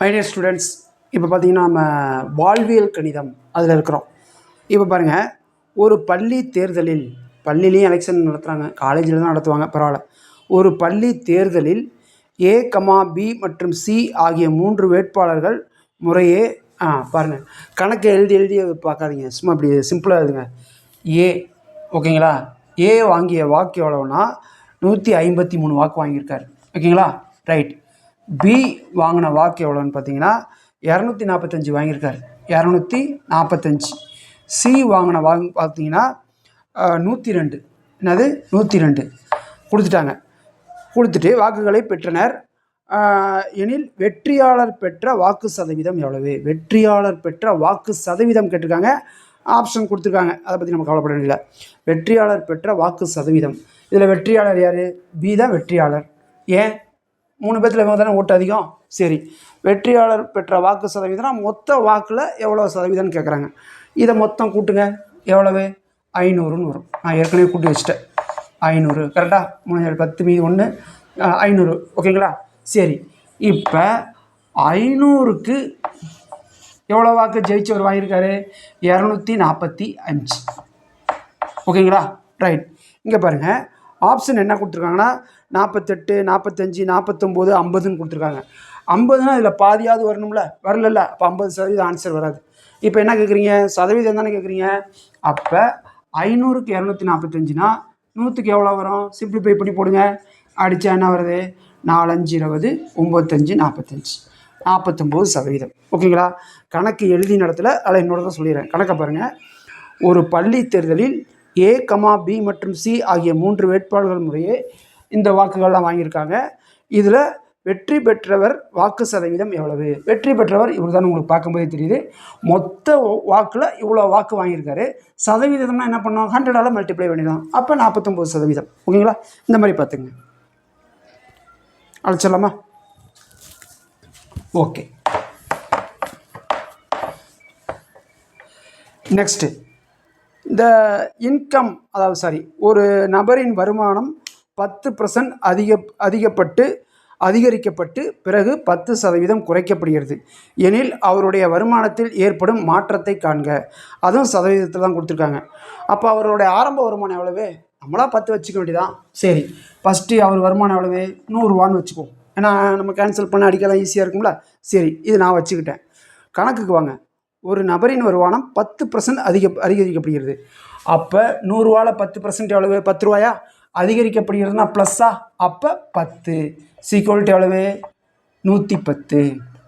My dear students இப்போ பார்த்தீங்கன்னா நம்ம வாழ்வியல் கணிதம் அதில் இருக்கிறோம். இப்போ பாருங்கள் ஒரு பள்ளி தேர்தலில் பள்ளிலையும் எலெக்ஷன் நடத்துகிறாங்க காலேஜில் தான் நடத்துவாங்க பரவாயில்ல. ஒரு பள்ளி தேர்தலில் ஏ கமா பி மற்றும் சி ஆகிய மூன்று வேட்பாளர்கள் முறையே ஆ பாருங்கள் கணக்கை எழுதி எழுதி பார்க்காதீங்க. சும்மா அப்படி சிம்பிளாக எழுதுங்க. ஏ ஓகேங்களா? ஏ வாங்கிய வாக்கு எவ்வளோன்னா நூற்றி ஐம்பத்தி மூணு வாக்கு வாங்கியிருக்காரு. ஓகேங்களா? ரைட் பி வாங்கின வாக்கு எவ்வளோன்னு பார்த்தீங்கன்னா இரநூத்தி நாற்பத்தஞ்சு வாங்கியிருக்காரு. இரநூத்தி நாற்பத்தஞ்சு சி வாங்கின வாங்க பார்த்தீங்கன்னா நூற்றி ரெண்டு என்னது? நூற்றி ரெண்டு கொடுத்துட்டாங்க. கொடுத்துட்டு வாக்குகளை பெற்றனர். எனில் வெற்றியாளர் பெற்ற வாக்கு சதவீதம் எவ்வளவு? வெற்றியாளர் பெற்ற வாக்கு சதவீதம் கேட்டிருக்காங்க. ஆப்ஷன் கொடுத்துருக்காங்க. அதை பற்றி நம்ம கவலைப்பட வேண்டியதில்லை வெற்றியாளர் பெற்ற வாக்கு சதவீதம். இதில் வெற்றியாளர் யார்? பி தான் வெற்றியாளர். ஏன்? மூணு பேர்த்தில் இவங்க தானே ஓட்டு அதிகம்? சரி. வெற்றியாளர் பெற்ற வாக்கு சதவீதம்னா மொத்த வாக்கில் எவ்வளோ சதவீதம்னு கேட்குறாங்க இதை மொத்தம் கூட்டுங்க. எவ்வளவு? ஐநூறுன்னு வரும். நான் ஏற்கனவே கூட்டி வச்சுட்டேன். ஐநூறு. கரெக்டாக மூணு பத்து மீதி ஒன்று ஐநூறு. ஓகேங்களா சரி. இப்போ ஐநூறுக்கு எவ்வளோ வாக்கு ஜெயிச்சவர் வாங்கியிருக்காரு? இரநூத்தி நாற்பத்தி அஞ்சு. ஓகேங்களா ரைட் இங்கே பாருங்கள் ஆப்ஷன் என்ன கொடுத்துருக்காங்கன்னா நாற்பத்தெட்டு நாற்பத்தஞ்சு நாற்பத்தொம்போது ஐம்பதுன்னு கொடுத்துருக்காங்க. ஐம்பதுனா இதில் பாதியாவது வரணும்ல? வரலல்ல. அப்போ ஐம்பது சதவீதம் ஆன்சர் வராது. இப்போ என்ன கேட்குறீங்க சதவீதம் தானே கேட்குறீங்க அப்போ ஐநூறுக்கு இரநூத்தி நாற்பத்தஞ்சுனா நூற்றுக்கு எவ்வளோ வரும்? சிம்பிளிஃபை பண்ணி போடுங்க. அடித்தா என்ன வருது? நாலஞ்சு இருபது ஒம்பத்தஞ்சு நாற்பத்தஞ்சு நாற்பத்தொம்போது சதவீதம். ஓகேங்களா? கணக்கு எழுதி நடத்தல. அதில் இன்னொரு தான் சொல்லிடுறேன். கணக்கை பாருங்கள் ஒரு பள்ளி தேர்தலில் ஏ கமா பி மற்றும் சி ஆகிய மூன்று வேட்பாளர்கள் முறையே இந்த வாக்குகள்லாம் வாங்கியிருக்காங்க. இதில் வெற்றி பெற்றவர் வாக்கு சதவீதம் எவ்வளவு? வெற்றி பெற்றவர் இவர் தான் உங்களுக்கு பார்க்கும்போதே தெரியுது. மொத்த வாக்கில் இவ்வளோ வாக்கு வாங்கியிருக்காரு. சதவீதம்னா என்ன பண்ணுவோம் ஹண்ட்ரடால் மல்டிப்ளை பண்ணிடலாம். அப்போ நாற்பத்தொம்போது சதவீதம். ஓகேங்களா? இந்த மாதிரி பார்த்துங்க. அழைச்சிடலாமா? ஓகே. நெக்ஸ்ட்டு. இந்த இன்கம் அதாவது சாரி ஒரு நபரின் வருமானம் பத்து பர்சன்ட் அதிக அதிகப்பட்டு அதிகரிக்கப்பட்டு பிறகு பத்து சதவீதம் குறைக்கப்படுகிறது. எனில் அவருடைய வருமானத்தில் ஏற்படும் மாற்றத்தை காண்க. அதுவும் சதவீதத்தில் தான் கொடுத்துருக்காங்க. அப்போ அவருடைய ஆரம்ப வருமானம் எவ்வளவு? நம்மளா பத்து வச்சுக்க வேண்டியதான் சரி ஃபஸ்ட்டு அவர் வருமானம் எவ்வளவு? நூறுரூவான்னு வச்சுக்குவோம். ஏன்னா நம்ம கேன்சல் பண்ண அடிக்கலாம் ஈஸியாக இருக்கும்ல? சரி இது நான் வச்சுக்கிட்டேன். கணக்குக்கு வாங்க. ஒரு நபரின் வருமானம் பத்து பர்சன்ட் அதிக அதிகரிக்கப்படுகிறது. அப்போ நூறுரூவாவில் பத்து பர்சன்ட் எவ்வளவு? பத்து ரூபாயா? அதிகரிக்கப்படுகிறதுனா ப்ளஸ்ஸா அப்போ பத்து. சீக்குவல்ட்டு எவ்வளவு? நூற்றி பத்து.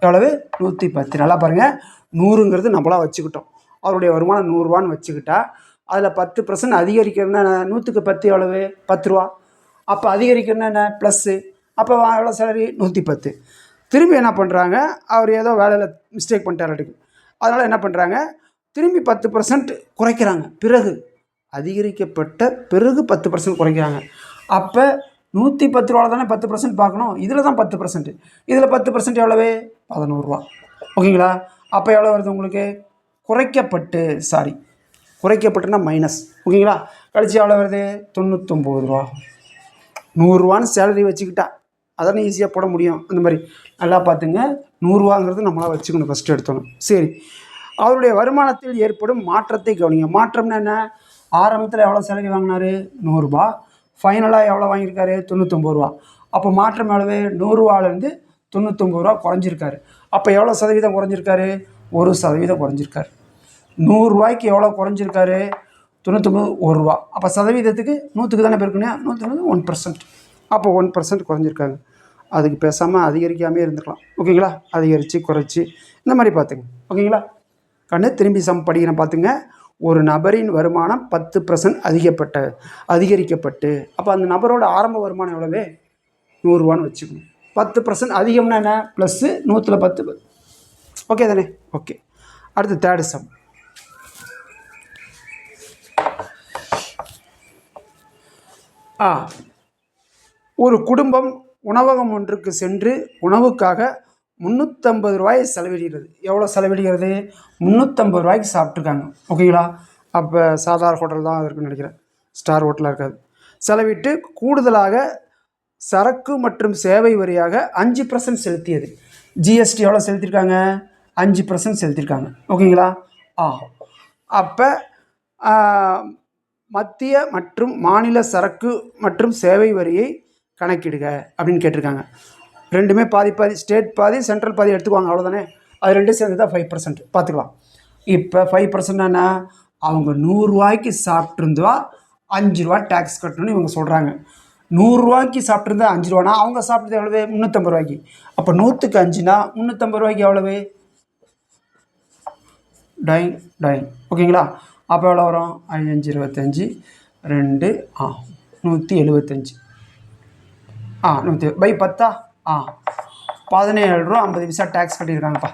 எவ்வளவு? நூற்றி பத்து. நல்லா பாருங்கள் நூறுங்கிறது நம்மளா வச்சுக்கிட்டோம். அவருடைய வருமானம் நூறுரூவான்னு வச்சுக்கிட்டா அதில் பத்து பர்சன்ட் அதிகரிக்கிறதுனா நூற்றுக்கு பத்து எவ்வளவு? பத்து ரூபா. அப்போ அதிகரிக்கிறதுனா என்ன? ப்ளஸ்ஸு அப்போ எவ்வளோ சேலரி நூற்றி பத்து. திரும்பி என்ன பண்ணுறாங்க அவர் ஏதோ வேலையில் மிஸ்டேக் பண்ணிட்டாராட்டுக்கு அதனால் என்ன பண்ணுறாங்க திரும்பி பத்து பர்சன்ட் குறைக்கிறாங்க. பிறகு அதிகரிக்கப்பட்ட பிறகு பத்து பர்சன்ட் குறைக்கிறாங்க. அப்போ நூற்றி பத்து ரூபா தானே பத்து பர்சன்ட் பார்க்கணும்? இதில் தான் பத்து பர்சன்ட் இதில் பத்து பர்சன்ட் எவ்வளவு? பதினோருவா ஓகேங்களா? அப்போ எவ்வளோ வருது உங்களுக்கு? குறைக்கப்பட்டு சாரி குறைக்கப்பட்டுனா மைனஸ் ஓகேங்களா? கழிச்சு எவ்வளோ வருது? தொண்ணூத்தொம்பது ரூபா. நூறுரூவான்னு சேலரி வச்சுக்கிட்டா அதானே ஈஸியாக போட முடியும். அந்த மாதிரி நல்லா பார்த்துங்க. நூறுரூவாங்கிறது நம்மளால் வச்சுக்கணும் ஃபஸ்ட்டு எடுத்தோம் சரி. அவருடைய வருமானத்தில் ஏற்படும் மாற்றத்தை கவனிங்க. மாற்றம்னா என்ன? ஆரம்பத்தில் எவ்வளோ சேலரி வாங்கினாரு? நூறுரூபா ஃபைனலாக எவ்வளோ வாங்கியிருக்காரு? தொண்ணூத்தொம்பது ரூபா. அப்போ மாற்றம் எவ்வளவு? நூறுரூவாலேருந்து தொண்ணூத்தொம்பது ரூபா குறைஞ்சிருக்காரு. அப்போ எவ்வளோ சதவீதம் குறைஞ்சிருக்காரு? ஒரு சதவீதம் குறைஞ்சிருக்காரு. நூறுரூவாய்க்கு எவ்வளோ குறைஞ்சிருக்காரு? தொண்ணூத்தொம்பது ஒரு ரூபா. அப்போ சதவீதத்துக்கு நூற்றுக்கு தானே பேருக்குன்னா நூற்றி ஒன் பர்சன்ட் அப்போ ஒன் பர்சன்ட் குறைஞ்சிருக்காங்க. அதுக்கு பேசாமல் அதிகரிக்காமே இருந்துக்கலாம். ஓகேங்களா அதிகரித்து குறைச்சி இந்த மாதிரி பார்த்துங்க. ஓகேங்களா கண்ணு திரும்பி சம் படிக்கிறேன் பார்த்துங்க. ஒரு நபரின் வருமானம் பத்து பர்சன்ட் அதிகப்பட்ட அதிகரிக்கப்பட்டு. அப்போ அந்த நபரோட ஆரம்ப வருமானம் எவ்வளவு? நூறுரூவான்னு வச்சுக்கணும். பத்து பர்சன்ட் அதிகம்னா என்ன? ப்ளஸ்ஸு நூற்றில் பத்து. ஓகே தானே? ஓகே அடுத்து தேர்டு சம் ஆ ஒரு குடும்பம் உணவகம் ஒன்றுக்கு சென்று உணவுக்காக முந்நூற்றம்பது ரூபாய் செலவிடுகிறது. எவ்வளோ செலவிடுகிறது? முந்நூற்றம்பது ரூபாய்க்கு சாப்பிட்ருக்காங்க ஓகேங்களா? அப்போ சாதாரண ஹோட்டல் தான் இருக்குன்னு நினைக்கிறேன். ஸ்டார் ஹோட்டலாக இருக்காது. செலவிட்டு கூடுதலாக சரக்கு மற்றும் சேவை வரியாக அஞ்சு பர்சன்ட் செலுத்தியது. ஜிஎஸ்டி எவ்வளோ செலுத்தியிருக்காங்க அஞ்சு பர்சன்ட் செலுத்தியிருக்காங்க ஓகேங்களா? ஆ அப்போ மத்திய மற்றும் மாநில சரக்கு மற்றும் சேவை வரியை கணக்கிடுக அப்படின்னு கேட்டிருக்காங்க. ரெண்டுமே பாதி பாதி ஸ்டேட் பாதி சென்ட்ரல் பாதி எடுத்துக்குவாங்க அவ்வளோதானே அது ரெண்டும் சேர்ந்து தான் ஃபைவ் பர்சன்ட் பார்த்துக்கலாம். இப்போ ஃபைவ் பர்சன்ட்னா அவங்க நூறுரூவாய்க்கு சாப்பிட்ருந்தா அஞ்சு ரூபா டேக்ஸ் கட்டணும்னு இவங்க சொல்கிறாங்க நூறுரூவாய்க்கு சாப்பிட்ருந்தா அஞ்சு ரூபானா அவங்க சாப்பிட்றது எவ்வளவு? முந்நூற்றம்பது ரூபாய்க்கு. அப்போ நூற்றுக்கு அஞ்சுனா முந்நூற்றம்பது ரூபாய்க்கு எவ்வளவு? டைன் டைன் ஓகேங்களா? அப்போ எவ்வளோ வரும்? அஞ்சு இருபத்தஞ்சி ரெண்டு ஆ நூற்றி எழுபத்தஞ்சி. ஆ நூற்றி பை பத்தா? ஆ. பதினேழு ரூபா ஐம்பது பைசா டேக்ஸ் கட்டியிருக்காங்கப்பா.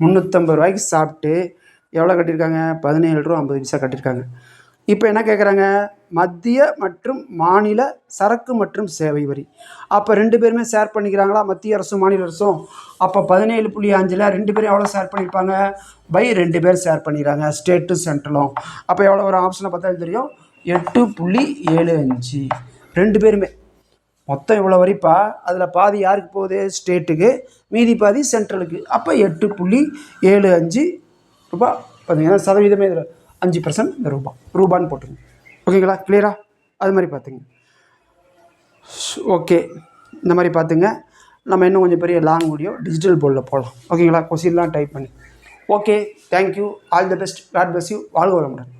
முந்நூற்றம்பது ரூபாய்க்கு சாப்பிட்டு எவ்வளோ கட்டியிருக்காங்க? பதினேழு ரூபா ஐம்பது பைசா கட்டியிருக்காங்க. இப்போ என்ன கேட்குறாங்க? மத்திய மற்றும் மாநில சரக்கு மற்றும் சேவை வரி. அப்போ ரெண்டு பேருமே ஷேர் பண்ணிக்கிறாங்களா? மத்திய அரசும் மாநில அரசும்? அப்போ பதினேழு புள்ளி அஞ்சில் ரெண்டு பேரும் எவ்வளோ ஷேர் பண்ணியிருப்பாங்க? பை ரெண்டு பேர் ஷேர் பண்ணிக்கிறாங்க. ஸ்டேட்டும் சென்ட்ரலும் அப்போ எவ்வளோ ஒரு ஆப்ஷனை பார்த்தா தெரியும்? எட்டு புள்ளி ஏழு அஞ்சு. ரெண்டு பேருமே. மொத்தம் இவ்வளோ வரைப்பா? அதில் பாதி யாருக்கு போகுது? ஸ்டேட்டுக்கு. மீதி பாதி சென்ட்ரலுக்கு. அப்போ எட்டு புள்ளி ஏழு அஞ்சு ரூபா. பார்த்தீங்கன்னா சதவீதமே இதில். அஞ்சு பர்சன்ட் இந்த ரூபா. ரூபான்னு போட்டுருங்க. ஓகேங்களா கிளியரா அது மாதிரி பார்த்துங்க ஓகே இந்த மாதிரி பார்த்துங்க நம்ம இன்னும் கொஞ்சம் பெரிய லாங் வீடியோ டிஜிட்டல் போர்டில் போகலாம் ஓகேங்களா கொஸ்டின்லாம் டைப் பண்ணி. Okay thank you all the best god bless you வாழ்க வளமுடன்.